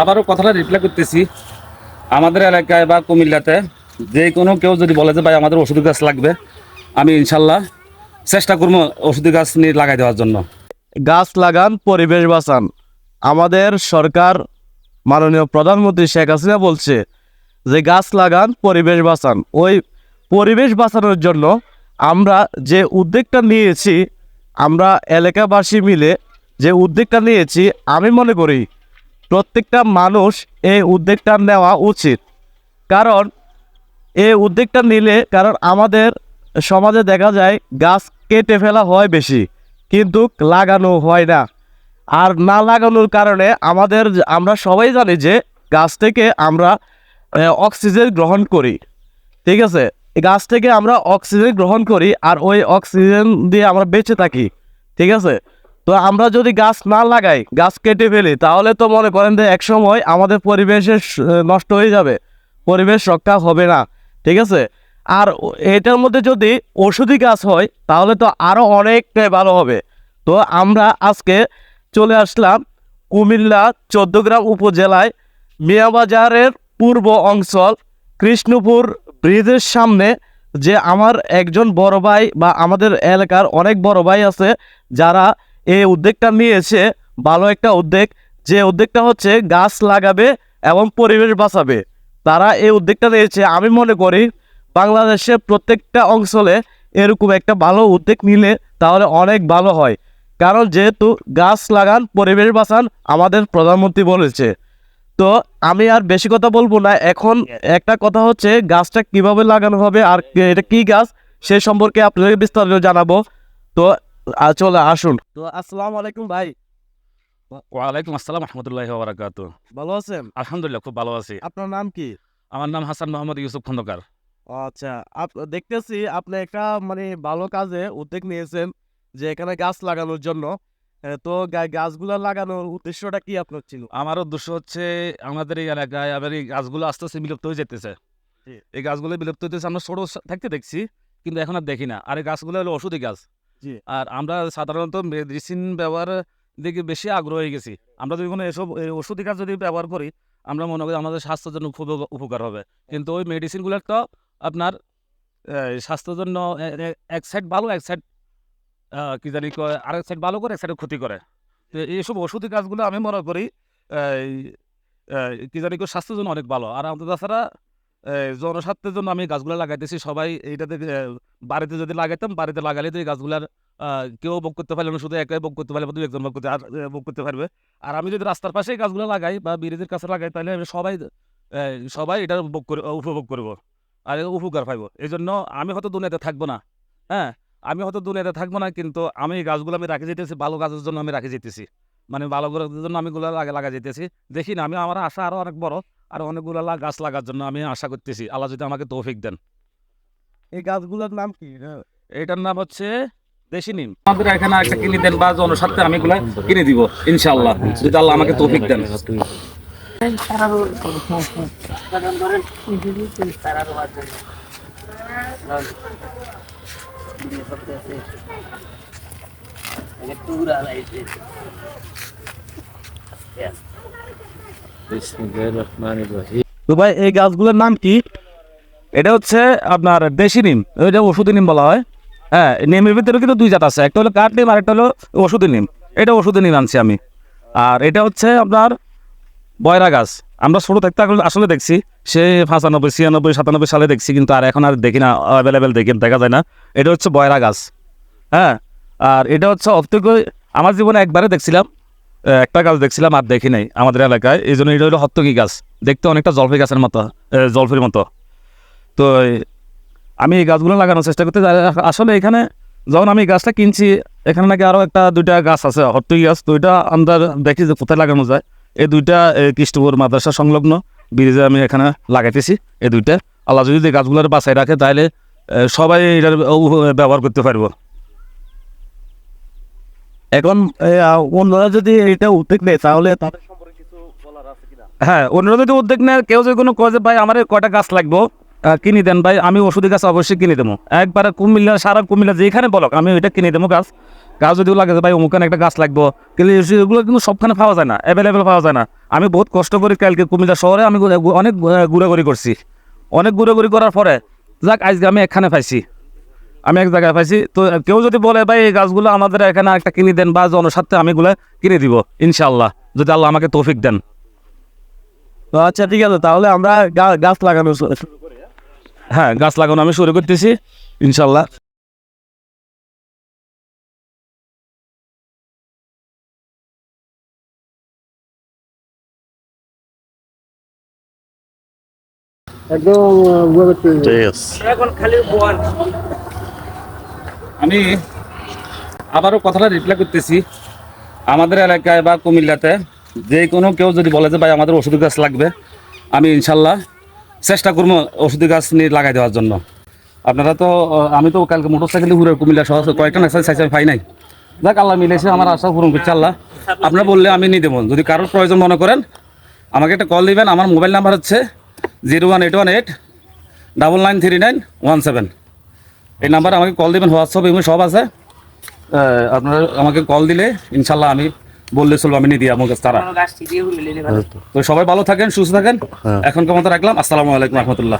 আবারও কথাটা রিপ্লাই করতেছি। আমাদের এলাকায় বা কুমিল্লাতে যে কোনো কেউ যদি বলে যে, ভাই, আমাদের ওষুধ গাছ লাগবে। আমি ইনশাল্লাহ চেষ্টা করব ওষুধ গাছ নিয়ে লাগাই দেওয়ার জন্য। গাছ লাগান, পরিবেশ বাঁচান। আমাদের সরকার মাননীয় প্রধানমন্ত্রী শেখ হাসিনা বলছে যে, গাছ লাগান, পরিবেশ বাঁচান। ওই পরিবেশ বাঁচানোর জন্য আমরা যে উদ্যোগটা নিয়েছি, আমরা এলাকাবাসী মিলে যে উদ্যোগটা নিয়েছি, আমি মনে করি প্রত্যেকটা মানুষ এই উদ্যোগটা নেওয়া উচিত। কারণ এই উদ্যোগটা নিলে, কারণ আমাদের সমাজে দেখা যায় গাছ কেটে ফেলা হয় বেশি, কিন্তু লাগানো হয় না। আর না লাগানোর কারণে আমাদের আমরা সবাই জানি যে গাছ থেকে আমরা অক্সিজেন গ্রহণ করি। ঠিক আছে? গাছ থেকে আমরা অক্সিজেন গ্রহণ করি আর ওই অক্সিজেন দিয়ে আমরা বেঁচে থাকি। ঠিক আছে? তো আমরা যদি গাছ না লাগাই, গাছ কেটে ফেলি, তাহলে তো মনে করেন যে একসময় আমাদের পরিবেশের নষ্ট হয়ে যাবে। পরিবেশ রক্ষা হবে না, ঠিক আছে? আর এটার মধ্যে যদি ওষুধি গাছ হয়, তাহলে তো আরও অনেকটাই ভালো হবে। তো আমরা আজকে চলে আসলাম কুমিল্লা চোদ্দগ্রাম উপজেলায় মিয়াবাজারের পূর্ব অঞ্চল, কৃষ্ণপুর ব্রিজের সামনে, যে আমার একজন বড় ভাই বা আমাদের এলাকার অনেক বড় ভাই আছে, যারা এই উদ্যোগটা নিয়েছে ভালো একটা উদ্যোগ। যে উদ্যোগটা হচ্ছে গাছ লাগাবে এবং পরিবেশ বাঁচাবে। তারা এই উদ্যোগটা নিয়েছে। আমি মনে করি বাংলাদেশের প্রত্যেকটা অঞ্চলে এরকম একটা ভালো উদ্যোগ নিলে তাহলে অনেক ভালো হয়। কারণ যেহেতু গাছ লাগান, পরিবেশ বাঁচান আমাদের প্রধানমন্ত্রী বলেছে। তো আমি আর বেশি কথা বলব না। এখন একটা কথা হচ্ছে গাছটা কীভাবে লাগানো হবে আর এটা কি গাছ, সে সম্পর্কে আপনাদের বিস্তারিত জানাব। তো চলে আসুন। তো আসসালামু আলাইকুম ভাই। ওয়ালাইকুম আসসালাম রহমতুল্লাহ বারাকাত ভালো আছেন? আলহামদুলিল্লাহ খুব ভালো আছি। আপনার নাম কি? আমার নাম হাসান মোহাম্মদ ইউসুফ খন্দকার। আচ্ছা। আপ- দেখতেছি আপনি একটা মানে ভালো কাজে উদ্যোগ নিয়েছেন যে এখানে গাছ লাগানোর জন্য। তো গাছগুলো লাগানোর উদ্দেশ্যটা কি আপনার ছিল? আমার উদ্দেশ্য হচ্ছে আমাদের এই এলাকায় আবার এই গাছগুলো আস্তে আস্তে বিলুপ্ত হয়ে যেতেছে। এই গাছগুলো বিলুপ্ত হইতেছে আমরা ছোট থাকতে দেখছি কিন্তু এখন আর দেখি না। আর এই গাছগুলো হলো ওষুধি গাছ। আর আমরা সাধারণত মেডিসিন ব্যবহার দিকে বেশি আগ্রহ গেছি। আমরা যদি কোনো এসব ওষুধি গাছ যদি ব্যবহার করি, আমরা মনে করি আমাদের স্বাস্থ্যের জন্য খুব উপ- উপকার হবে। কিন্তু ওই মেডিসিনগুলো তো আপনার স্বাস্থ্যের জন্য এক সাইড ভালো, এক সাইড কি জানি আরেক সাইড ভালো করে, এক সাইডে ক্ষতি করে। তো এইসব ওষুধি কাজগুলো আমি মনে করি কি জানি স্বাস্থ্যের জন্য অনেক ভালো। আর আমাদের তাছাড়া জনস্বার্থের জন্য আমি গাছগুলো লাগাইতেছি। সবাই এইটাতে বাড়িতে যদি লাগাইতাম, বাড়িতে লাগালে তো এই গাছগুলার কেউ ভোগ করতে পারলে না, শুধু একাই ভোগ করতে পারলে দু একজন ভোগ করতে, আর করতে পারবে। আর আমি যদি রাস্তার পাশে গাছগুলো লাগাই বা ব্রিজের কাছে লাগাই, তাহলে আমি সবাই সবাই এটার ভোগ করে, উপভোগ করব। আর উপকার পাইব। এই জন্য আমি হয়তো দুনিয়াতে থাকব না হ্যাঁ? আমি হয়তো দুনিয়াতে থাকব না, কিন্তু আমি গাছগুলো আমি রাখে যেতেছি, ভালো গাছের জন্য আমি রাখে যেতেছি। মানে ভালো গাছের জন্য আমি গুলা লাগা লাগা যেতেছি দেখি না আমি আমার আশা আরও অনেক বড় আর অনেকগুলো গাছ লাগার জন্য আমি আশা করতেছি। আল্লাহ যদি আমাকে তৌফিক দেন। এই গাছগুলোর নাম কি? এটার নাম হচ্ছে দেশি নিম আমাদের এখানে একটা কিনে দেন বা জনস্বার্থে আমি এগুলো কিনে দিব ইনশাআল্লাহ। যদি আল্লাহ আমাকে তৌফিক দেন। তো ভাই এই গাছগুলোর নাম কি? এটা হচ্ছে আপনার দেশি নিম। এটা ওষুধি নিম বলা হয়। হ্যাঁ নিমের ভিতরে কিন্তু দুই জাত আছে। একটা হলো কাঠ নিম আর একটা হলো ওষুধি নিম। এটা ওষুধি নিম আনছি আমি। আর এটা হচ্ছে আপনার বয়রা গাছ। আমরা ছোটো থাকতে আসলে- আসলে দেখছি সে পঁচানব্বই ছিয়ানব্বই সাতানব্বই সালে দেখছি কিন্তু আর এখন আর দেখি না অ্যাভেলেবেল দেখি দেখা যায় না। এটা হচ্ছে বয়রা গাছ। হ্যাঁ আর এটা হচ্ছে অপ্তিক আমার জীবনে একবারে দেখছিলাম একটা গাছ দেখছিলাম আর দেখি নাই আমাদের এলাকায়। এই জন্য এটা হলো হত্তকি গাছ। দেখতে অনেকটা জলফি গাছের মতো জলফির মতো। তো আমি এই গাছগুলো লাগানোর চেষ্টা করতে। আসলে এখানে যখন আমি গাছটা কিনছি, এখানে নাকি আরও একটা, দুইটা গাছ আছে হর্তুকি গাছ। তো ওইটা আমরা দেখি যে কোথায় লাগানো যায়। এই দুইটা কৃষ্ণপুর মাদ্রাসা সংলগ্ন ব্রিজে আমি এখানে লাগাইতেছি, এই দুইটা। আল্লাহ যদি গাছগুলোর বাসায় রাখে, তাহলে সবাই এটার ব্যবহার করতে পারব। এখন অন্যরা যদি এটা উদ্যোগ নেয়, তাহলে তাদের সম্পর্কে কিছু হ্যাঁ অন্যরা যদি উদ্যোগ নেয়, কেউ যদি কোনো কয় যে, ভাই, আমার কয়টা গাছ লাগবো কিনে দেন, ভাই, আমি ওষুধি গাছ অবশ্যই কিনে দেবো। একবারে কুমিল্লা, সারা কুমিল্লা যেখানে বলক আমি ওইটা কিনে দেবো গাছ। গাছ যদি লাগে ভাই অমুখানে একটা গাছ লাগবো। কিন্তু এগুলো কিন্তু সবখানে পাওয়া যায় না অ্যাভেলেবেল পাওয়া যায় না। আমি বহুত কষ্ট করে কালকে কুমিল্লা শহরে আমি অনেক ঘুরাঘুরি করছি। অনেক ঘুরাঘুরি করার পরে, যাক, আজকে আমি এখানে পাইছি। আমি এক জায়গায় পাইছি। তো কেউ যদি বলে ভাই এই গাছগুলো আমাদের এখানে একটা কিনে দেন বা জনস্বার্থে আমি এগুলো কিনে দিব ইনশাল্লাহ যদি আল্লাহ আমাকে তৌফিক দেন। তো আচ্ছা ঠিক আছে তাহলে আমরা গাছ লাগানো শুরু করি, হ্যাঁ? হ্যাঁ গাছ লাগানো আমি শুরু করতেছি ইনশাল্লাহ আমি আবারও কথাটা রিপ্লাই করতেছি। আমাদের এলাকায় বা কুমিল্লাতে যে কোনো কেউ যদি বলে যে, ভাই, আমাদের ওষুধ গাছ লাগবে। আমি ইনশাল্লাহ চেষ্টা করব ওষুধ গাছ নিয়ে লাগাই দেওয়ার জন্য। আপনারা তো আমি তো কালকে মোটর সাইকেলে ঘুরে কুমিল্লা শহর কয়েকটা নার্সারি সাইজ পাই নাই। যাক, আল্লাহ মিলেছে আমার আশা পূরণ করছে, আল্লাহ। আপনারা বললে আমি নিয়ে দেবো। যদি কারোর প্রয়োজন মনে করেন, আমাকে একটা কল দিবেন। আমার মোবাইল নাম্বার হচ্ছে zero one eight one eight double nine three nine one seven. এই নাম্বার আমাকে কল দেবেন হোয়াটসঅ্যাপ এবং সব আছে। আহ, আপনারা আমাকে কল দিলে ইনশাল্লাহ আমি বললে চলবো আমি নিয়ে আমাকে আমার কাছে তারা তো। সবাই ভালো থাকেন সুস্থ থাকেন। এখনকার মতো রাখলাম। আসসালামু আলাইকুম রহমতুল্লাহ।